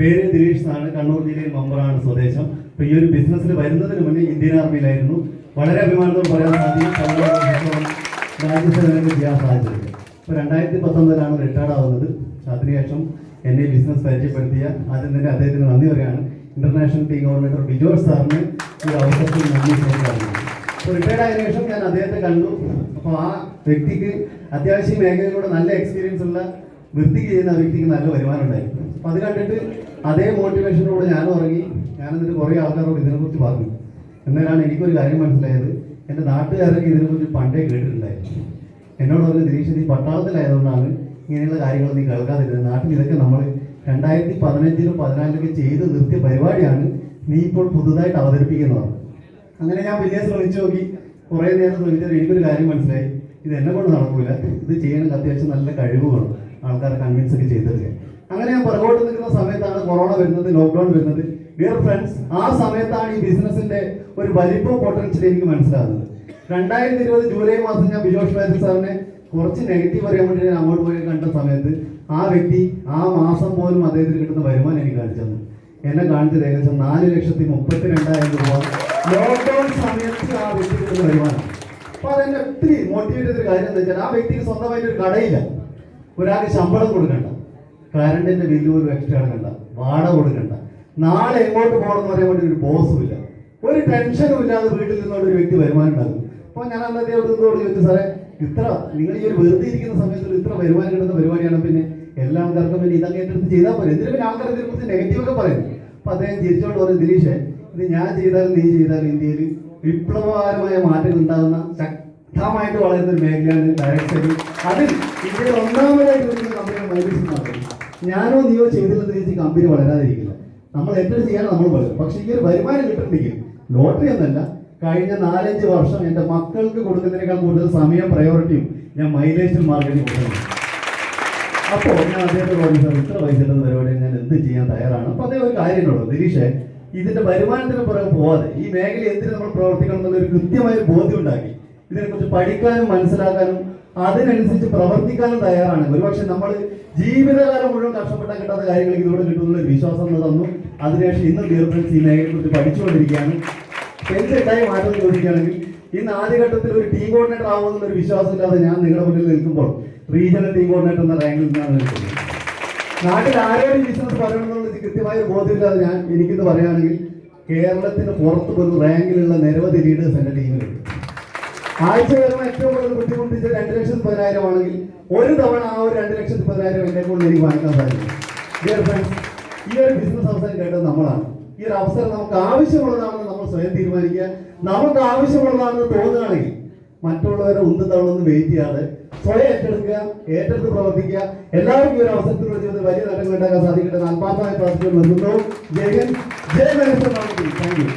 പേര് ദിനേഷ് എന്നാണ്. കണ്ണൂർ ജില്ലയിൽ മെമ്പറാണ് സ്വദേശം. അപ്പൊ ഈ ഒരു ബിസിനസ്സിൽ വരുന്നതിന് മുന്നേ ഇന്ത്യൻ ആർമിയിലായിരുന്നു വളരെ അഭിമാനത്തോട് പറയാൻ സാധിക്കും രാജ്യസേവനങ്ങൾ ചെയ്യാൻ സാധിച്ചത്. ഇപ്പൊ രണ്ടായിരത്തി പത്തൊമ്പതിലാണ് റിട്ടയർഡ് ആവുന്നത്. അതിനുശേഷം എന്നെ ബിസിനസ് പരിചയപ്പെടുത്തിയ ആദ്യം തന്നെ അദ്ദേഹത്തിന് നന്ദി പറയുകയാണ്. ഇന്റർനാഷണൽ ടീം കോർഡിനേറ്റർ ബിജോർ സാറിന് ഈ അവസരത്തിൽ നന്ദി അപ്പോൾ റിട്ടയർഡ് ആയതിനു ശേഷം ഞാൻ അദ്ദേഹത്തെ കണ്ടു. അപ്പോൾ ആ വ്യക്തിക്ക് അത്യാവശ്യം മേഖലയിലൂടെ നല്ല എക്സ്പീരിയൻസ് ഉള്ള വൃത്തിക്ക് ചെയ്യുന്ന വ്യക്തിക്ക് നല്ല വരുമാനം ഉണ്ടായിരുന്നു അപ്പോൾ അത് കണ്ടിട്ട് അതേ മോട്ടിവേഷനോട് ഞാൻ ഉറങ്ങി ഞാൻ എന്നിട്ട് കുറേ ആൾക്കാരോട് ഇതിനെക്കുറിച്ച് പറഞ്ഞു. എന്നാലാണ് എനിക്കൊരു കാര്യം മനസ്സിലായത്. എന്റെ നാട്ടുകാരൊക്കെ ഇതിനെക്കുറിച്ച് പണ്ടേ കേട്ടിട്ടുണ്ടായിരുന്നു. എന്നോട് പറഞ്ഞു ദിനീഷ് നീ പട്ടാളത്തിലായതുകൊണ്ടാണ് ഇങ്ങനെയുള്ള കാര്യങ്ങൾ നീ കേൾക്കാതിരുന്നത്. നാട്ടിൽ ഇതൊക്കെ നമ്മൾ രണ്ടായിരത്തി പതിനഞ്ചിലും പതിനാലിലൊക്കെ ചെയ്ത് നിർത്തിയ പരിപാടിയാണ് നീ ഇപ്പോൾ പുതുതായിട്ട് അവതരിപ്പിക്കുന്നത് അങ്ങനെ ഞാൻ വലിയ ശ്രമിച്ചു നോക്കി. കുറേ നേരം ശ്രമിച്ചത് എനിക്കൊരു കാര്യം മനസ്സിലായി. ഇത് എന്നെ കൊണ്ട് നടക്കൂല. ഇത് ചെയ്യണമെങ്കിൽ അത്യാവശ്യം നല്ല കഴിവ് ആൾക്കാരെ കൺവിൻസ് ഒക്കെ ചെയ്തിരിക്കുക അങ്ങനെ ഞാൻ പുറകോട്ട് നിൽക്കുന്ന സമയത്താണ് കൊറോണ വരുന്നത് ലോക്ക്ഡൌൺ വരുന്നത്. ഡിയർ ഫ്രണ്ട്സ് ആ സമയത്താണ് ഈ ബിസിനസിന്റെ ഒരു വലിപ്പം പൊട്ടൻഷ്യൽ എനിക്ക് മനസ്സിലാകുന്നത്. രണ്ടായിരത്തി ഇരുപത് ജൂലൈ മാസം ഞാൻ ബിജോഷ് മാത്യു സാറിനെ കുറച്ച് നെഗറ്റീവ് അറിയാൻ വേണ്ടി ഞാൻ അങ്ങോട്ട് പോയി കണ്ട സമയത്ത് ആ വ്യക്തി ആ മാസം പോലും അദ്ദേഹത്തിന് കിട്ടുന്ന വരുമാനം എനിക്ക് കാണിച്ചു തന്നു. എന്നെ കാണിച്ചത് ഏകദേശം നാല് ലക്ഷത്തി മുപ്പത്തി രണ്ടായിരം രൂപ ലോക്ക്ഡൌൺ സമയത്ത് ആ വ്യക്തി കിട്ടുന്ന വരുമാനം. അപ്പൊ അതെന്നെ ഒത്തിരി മോട്ടിവേറ്റ് ചെയ്തൊരു കാര്യം എന്താ വെച്ചാൽ ആ വ്യക്തിക്ക് സ്വന്തമായിട്ട് ഒരു കടയില്ല. ഒരാൾക്ക് ശമ്പളം കൊടുക്കണ്ട. കറണ്ടിന്റെ ബില്ല് ഒരു എക്സ്ട്രാ അടക്കണ്ട വാടക കൊടുക്കണ്ട. നാളെ എങ്ങോട്ട് പോകണം എന്ന് പറയാൻ വേണ്ടി ഒരു ബോസും ഇല്ല. ഒരു ടെൻഷനും ഇല്ലാതെ വീട്ടിൽ നിന്നുള്ള ഒരു വ്യക്തി വരുമാനം ഉണ്ടാകും അപ്പൊ ഞാൻ അന്നത്തെ അദ്ദേഹത്തോട് ചോദിച്ചു സാറേ ഇത്ര നിങ്ങൾ ഈ ഒരു വെറുതെ ഇരിക്കുന്ന സമയത്ത് ഇത്ര വരുമാനം കിട്ടുന്ന പരിപാടിയാണ്. പിന്നെ എല്ലാ ആൾക്കാർക്കും പിന്നെ ഇതൊക്കെ ഏറ്റെടുത്ത് ചെയ്താൽ പോലെ എന്തിനും പിന്നെ ആൾക്കാർ ഇതിനെക്കുറിച്ച് നെഗറ്റീവ് നെഗറ്റീവൊക്കെ പറയും അപ്പൊ അദ്ദേഹം തിരിച്ചോണ്ട് പറയും ദിലീഷേ ഇത് ഞാൻ ചെയ്താലും നീ ചെയ്താലും ഇന്ത്യയിൽ വിപ്ലവകരമായ മാറ്റങ്ങൾ ഉണ്ടാകുന്ന ശക്തമായിട്ട് വളരുന്ന മേഖലയാണ് ഡയറക്ട് സെയിൽ അതിൽ ഇവിടെ ഒന്നാമതായിട്ട് വരുന്ന കമ്പനിയാണ് മൈബിസ് മാത്രം ഞാനോ നീയോ ചെയ്തില്ലെന്ന് കമ്പനി വളരാതിരിക്കില്ല. നമ്മൾ എന്തൊരു ചെയ്യാൻ നമ്മൾ വളരും. പക്ഷേ ഈ ഒരു വരുമാനം കിട്ടുന്നുണ്ടെങ്കിൽ ലോട്ടറി എന്നല്ല കഴിഞ്ഞ നാലഞ്ച് വർഷം എന്റെ മക്കൾക്ക് കൊടുക്കുന്നതിനേക്കാൾ കൂടുതൽ സമയം പ്രയോറിറ്റിയും ഞാൻ മൈലേജ് മാർക്കറ്റിംഗ് കൊടുക്കുന്നു. അപ്പോൾ ഞാൻ അദ്ദേഹത്തെ പറഞ്ഞു സാർ ഇത്ര പൈസ പരിപാടി ഞാൻ എന്ത് ചെയ്യാൻ തയ്യാറാണ്? അപ്പോൾ അതേ ഒരു കാര്യമുള്ളൂ ദിലീഷേ ഇതിന്റെ വരുമാനത്തിന് പുറകെ പോവാതെ ഈ മേഖല എന്തിനു നമ്മൾ പ്രവർത്തിക്കണം എന്നുള്ള ഒരു കൃത്യമായ ബോധ്യം ഉണ്ടാക്കി. ഇതിനെക്കുറിച്ച് പഠിക്കാനും മനസ്സിലാക്കാനും അതിനനുസരിച്ച് പ്രവർത്തിക്കാനും തയ്യാറാണ്. ഒരുപക്ഷെ നമ്മൾ ജീവിതകാലം മുഴുവൻ കഷ്ടപ്പെട്ടാൽ കിട്ടാത്ത കാര്യങ്ങൾ ഇതിലൂടെ കിട്ടുന്നുള്ള വിശ്വാസം തന്നു. അതിനുശേഷം ഇന്ന് കുറിച്ച് ഈ മേഖലയെക്കുറിച്ച് പഠിച്ചുകൊണ്ടിരിക്കുകയാണ്. എന്തുണ്ടായി മാറ്റം ചോദിക്കുകയാണെങ്കിൽ ഇന്ന് ആദ്യഘട്ടത്തിൽ ഒരു ടീം കോർഡിനേറ്റർ ആവുമെന്നുള്ള ഒരു വിശ്വാസമില്ലാതെ ഞാൻ നിങ്ങളുടെ മുന്നിൽ നിൽക്കുമ്പോൾ റീജിയണൽ ടീം കോർഡിനേറ്റർ എന്ന റാങ്കിൽ നിന്നാണ് നിൽക്കുന്നത്. നാട്ടിൽ ആരോടും ബിസിനസ് പറയണമെന്നുള്ള കൃത്യമായ ബോധ്യമില്ലാതെ ഞാൻ എനിക്കിന്ന് പറയുകയാണെങ്കിൽ കേരളത്തിന് പുറത്ത് പോലും റാങ്കിലുള്ള നിരവധി ലീഡേഴ്സ് എന്റെ ടീമിലുണ്ട് ആഴ്ച ഏറ്റവും കൂടുതൽ ബുദ്ധിമുട്ടിച്ച രണ്ട് ലക്ഷത്തി പതിനായിരം ആണെങ്കിൽ ഒരു തവണ ആ ഒരു രണ്ട് ലക്ഷത്തി പതിനായിരം എന്നെ കൊണ്ട് എനിക്ക് വാങ്ങിക്കാൻ സാധിക്കും. ഫ്രണ്ട്സ് ഈ ഒരു ബിസിനസ് അവസരം കേട്ടത് നമ്മളാണ്. ഈ ഒരു അവസരം നമുക്ക് ആവശ്യമുള്ളതാണെന്ന് നമ്മൾ സ്വയം തീരുമാനിക്കുക. നമുക്ക് ആവശ്യമുള്ളതാണെന്ന് തോന്നുകയാണെങ്കിൽ മറ്റുള്ളവരെ ഉന്തും തവണൊന്നും വെയിറ്റ് ചെയ്യാതെ സ്വയം ഏറ്റെടുക്കുക ഏറ്റെടുത്ത് പ്രവർത്തിക്കുക. എല്ലാവർക്കും ഒരു അവസരത്തിലൂടെ ജീവിതത്തിൽ വലിയ നേട്ടങ്ങൾ ഉണ്ടാക്കാൻ സാധിക്കട്ടെ ആത്മാർത്ഥമായ പ്രാർത്ഥിക്കുന്നു ജയൻ ജയ താങ്ക് യു